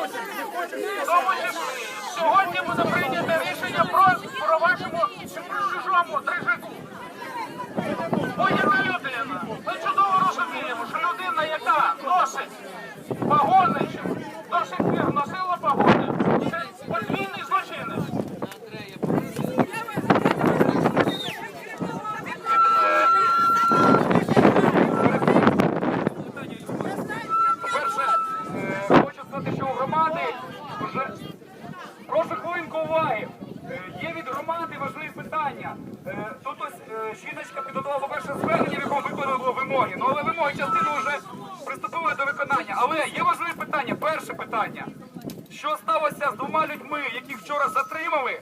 Тому сьогодні буде прийнято рішення про сказати, що у громади вже прошу хвилинку уваги. Е, Є від громади важливі питання. Е, Тут ось е, жіночка підготувала по-перше звернення, в якому виконали вимоги. Ну але вимоги частину вже приступили до виконання. Але є важливі питання. Перше питання. Що сталося з двома людьми, яких вчора затримали,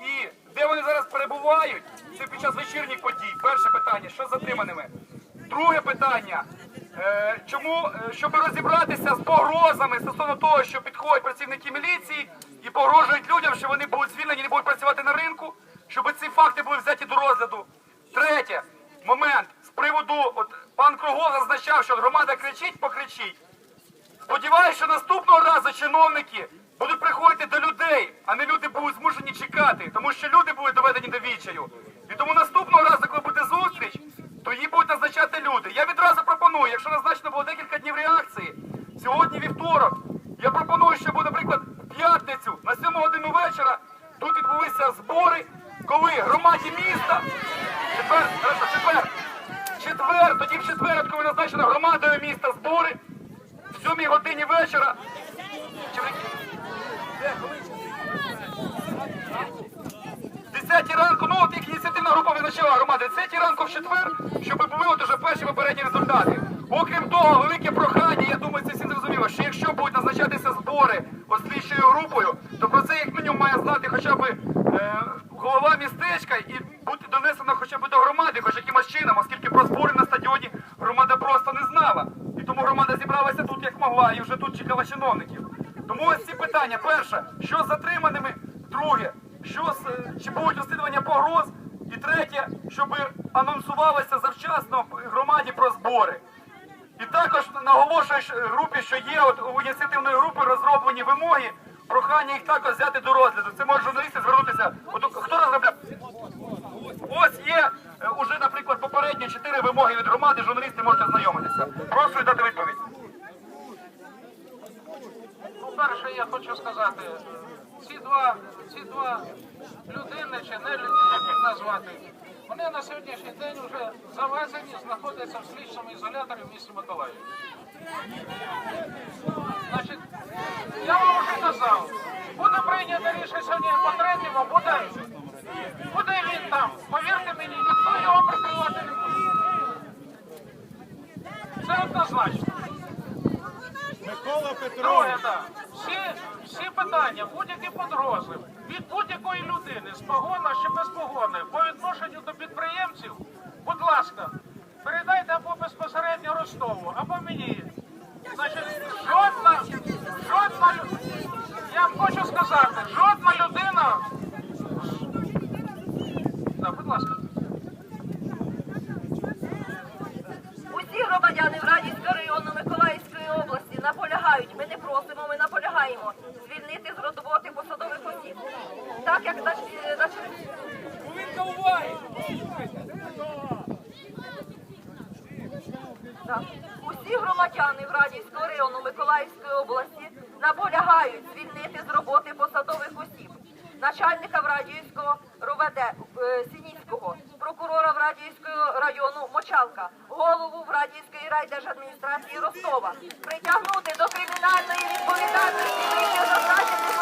і де вони зараз перебувають? Це під час вечірніх подій. Перше питання, що з затриманими? Друге питання. Е, Чому, е, щоб розібратися з погрозами стосовно того, що підходять працівники міліції і погрожують людям, що вони будуть звільнені, не будуть працювати на ринку, щоб ці факти були взяті до розгляду. Третє момент з приводу, от пан Круглов зазначав, що громада кричить, покричіть. Сподіваюся, що наступного разу чиновники будуть приходити до людей, а не люди будуть змушені чекати, тому що люди будуть доведені до відчаю. І тому наступного разу, коли буде зустріч, то її будуть назначати люди. Я відразу днів реакції, сьогодні вівторок, я пропоную, щоб, наприклад, в п'ятницю на 7 годину вечора тут відбулися збори, коли громаді міста, четвер, четвер, четвер, тоді в четвер, коли назначено громадою міста збори, в 7 годині вечора. Чи в які- Де, коли? В 10 ранку, ну от як ініціативна група визначала громади, 10 ранку в четвер, щоб були от уже перші попередні результати. Того, велике прохання, я думаю, це всім зрозуміло, що якщо будуть назначатися збори слідчою групою, то про це як мінімум має знати хоча б е, голова містечка і бути донесено хоча б до громади, хоч якимось чином, оскільки про збори на стадіоні громада просто не знала. І тому громада зібралася тут як могла і вже тут чекала чиновників. Тому ось ці питання. Перше, що з затриманими? Друге, що з, е, чи будуть розслідування погроз? І третє, щоб анонсувалося завчасно громаді про збори. І також наголошую групі, що є от у ініціативної групи розроблені вимоги, прохання їх також взяти до розгляду. Це можуть журналісти звернутися. От хто розробляв? Ось є е, уже, наприклад, попередні чотири вимоги від громади. Журналісти можуть ознайомитися. Прошу дати відповідь. Ну, перше, я хочу сказати, ці два, ці два людини чи не людини, назвати, вони на сьогоднішній день вже завезені, знаходяться в слідчому ізоляторі в місті Миколаїв. Значить, я вам вже казав, буде прийнято рішення сьогодні по третьому, буде, буде він там. Повірте мені, ніхто його прикривати не буде. Це однозначно. Микола Друге, Петрович, так. Всі, всі питання, будь-які погрози від будь-якої людини з погона чи без погони по відношенню до підприємців, будь ласка, передайте або безпосередньо Ростову, або мені. Значить, жодна, жодна, лю- я вам хочу сказати, жодна людина. Так, будь ласка. Усі громадяни в Радівського району Миколаївської області наполягають. Ми не просимо, ми наполягаємо звільнити з роботи посадових осіб. Так як на, на Так. Усі громадяни в Радівського району Миколаївської області наполягають звільнити з роботи посадових осіб. Начальника Врадіївського РОВД е, Сініцького, прокурора Врадіївського району Мочалка, голову Врадіївської райдержадміністрації Ростова, притягнути до кримінальної відповідальності вище зазначених за